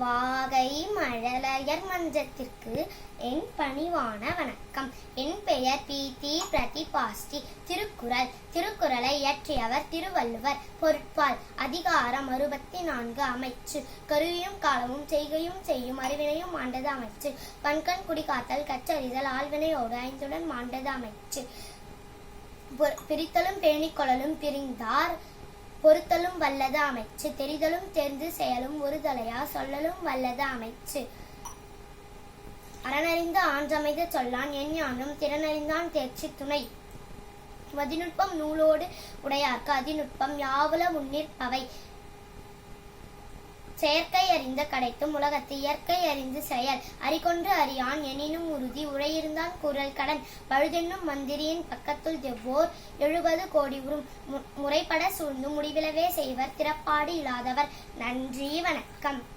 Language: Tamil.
வாகை மழலையர் மன்றத்திற்கு என் பணிவான வணக்கம். என் பெயர் பி. தி பிரதிபாஸ்டி திருக்குறள் திருக்குறளை இயற்றியவர் திருவள்ளுவர். பொருட்பால் அதிகாரம் அறுபத்தி நான்கு அமைச்சு. கருவியும் காலமும் செய்கையும் செய்யும் அறிவினையும் மாண்டது அமைச்சு. பண்கண் குடிகாத்தல் கச்சறிதல் ஆழ்வினையோடு ஐந்துடன் மாண்டது அமைச்சு. பிரித்தலும் பேணிக்கொள்ளலும் பிரிந்தார் பொறுத்தலும் வல்லது அமைச்சு. தெரிதலும் தெரிந்து செயலும் ஒரு தலையா சொல்லலும் வல்லது அமைச்சு. அறனறிந்து ஆன்றமைத சொல்லான் என் ஞானம் திறனறிந்தான் தேர்ச்சி துணை. மதிநுட்பம் நூலோடு உடையார்க்கு அதிநுட்பம் யாவல முன்னிற்பவை. செயற்கை அறிந்த கடைத்தும் உலகத்து இயற்கை அறிந்து செயல். அறிகொன்று அறியான் எனினும் உறுதி உரையிருந்தான் குரல் கடன். பழுதென்னும் மந்திரியின் பக்கத்துள் தெவ்வோர் எழுபது கோடி உறும். மு- முறைப்பட சூழ்ந்து முடிவிலவே செய்வர். திறப்பாடு இல்லாதவர். நன்றி வணக்கம்.